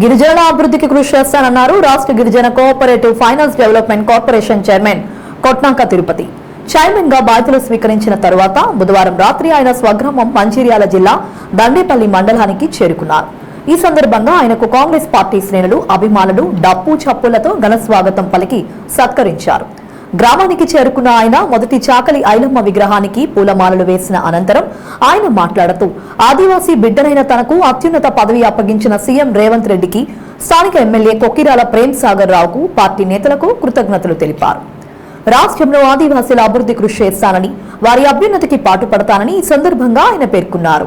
గిరిజనుల అభివృద్ధికి కృషి చేస్తానన్నారు రాష్ట్ర గిరిజన cooperative finance development corporation chairman Kotnaka Tirupati. చైర్మన్గా బాధ్యతలు స్వీకరించిన తరువాత బుధవారం రాత్రి ఆయన స్వగ్రామం మంచిర్యాల జిల్లా దండేపల్లి మండలానికి చేరుకున్నారు. ఈ సందర్భంగా ఆయనకు కాంగ్రెస్ పార్టీ శ్రేణులు అభిమానులు డప్పు చప్పులతో ఘన స్వాగతం పలికి సత్కరించారు. గ్రామానికి చేరుకున్న ఆయన మొదటి చాకలి ఐలమ్మ విగ్రహానికి పూలమాలలు వేసిన అనంతరం ఆయన మాట్లాడుతూ ఆదివాసీ బిడ్డనైన తనకు అత్యున్నత పదవి అప్పగించిన సీఎం రేవంత్ రెడ్డికి స్థానిక ఎమ్మెల్యే కొక్కిరాల ప్రేమ్ సాగర్ రావుకు పార్టీ నేతలకు కృతజ్ఞతలు తెలిపారు. రాష్ట్రంలో ఆదివాసీల అభివృద్ధి కృషి చేస్తానని వారి అభ్యున్నతికి పాటుపడతానని ఈ సందర్భంగా ఆయన పేర్కొన్నారు.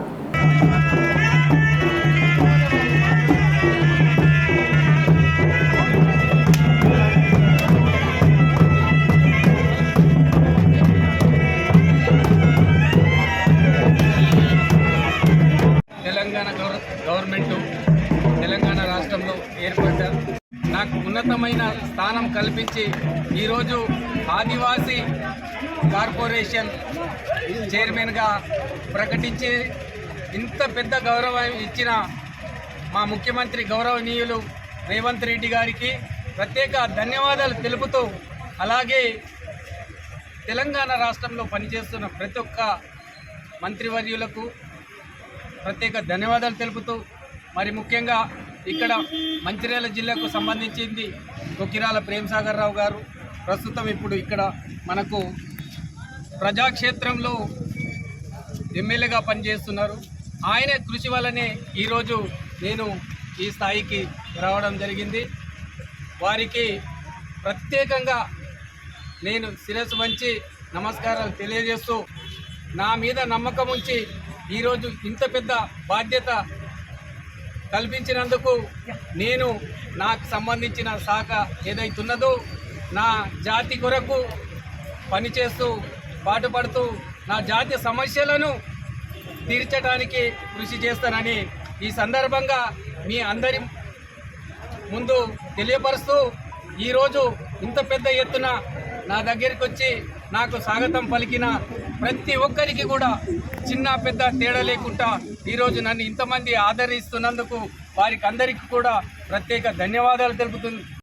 తెలంగాణ గవర్నమెంట్ తెలంగాణ రాష్ట్రంలో ఏర్పడ్డ నాకు ఉన్నతమైన స్థానం కల్పించి ఈరోజు ఆదివాసీ కార్పొరేషన్ చైర్మన్గా ప్రకటించి ఇంత పెద్ద గౌరవం ఇచ్చిన మా ముఖ్యమంత్రి గౌరవనీయులు రేవంత్ రెడ్డి గారికి ప్రత్యేక ధన్యవాదాలు తెలుపుతూ అలాగే తెలంగాణ రాష్ట్రంలో పనిచేస్తున్న ప్రతి ఒక్క మంత్రివర్యులకు ప్రత్యేక ధన్యవాదాలు తెలుపుతూ మరి ముఖ్యంగా ఇక్కడ మంచిర్యాల జిల్లాకు సంబంధించింది కొకిరాల ప్రేమసాగర్ రావు గారు. ప్రస్తుతం ఇప్పుడు ఇక్కడ మనకు ప్రజాక్షేత్రంలో ఎమ్మెల్యేగా పనిచేస్తున్నారు. ఆయన కృషి వల్లనే ఈరోజు నేను ఈ స్థాయికి రావడం జరిగింది. వారికి ప్రత్యేకంగా నేను శిరస్సు వంచి నమస్కారాలు తెలియజేస్తూ నా మీద నమ్మకం ఉంచి ఈరోజు ఇంత పెద్ద బాధ్యత కల్పించినందుకు నేను నాకు సంబంధించిన శాఖ ఏదైతున్నదో నా జాతి కొరకు పనిచేస్తూ పాటుపడుతూ నా జాతి సమస్యలను తీర్చడానికి కృషి చేస్తానని ఈ సందర్భంగా మీ అందరి ముందు తెలియపరుస్తూ ఈరోజు ఇంత పెద్ద ఎత్తున నా దగ్గరికి వచ్చి నాకు స్వాగతం పలికిన ప్రతి ఒక్కరికి కూడా చిన్న పెద్ద తేడా లేకుండా ఈరోజు నన్ను ఇంతమంది ఆదరిస్తున్నందుకు వారికి అందరికీ కూడా ప్రత్యేక ధన్యవాదాలు తెలుపుతుంది.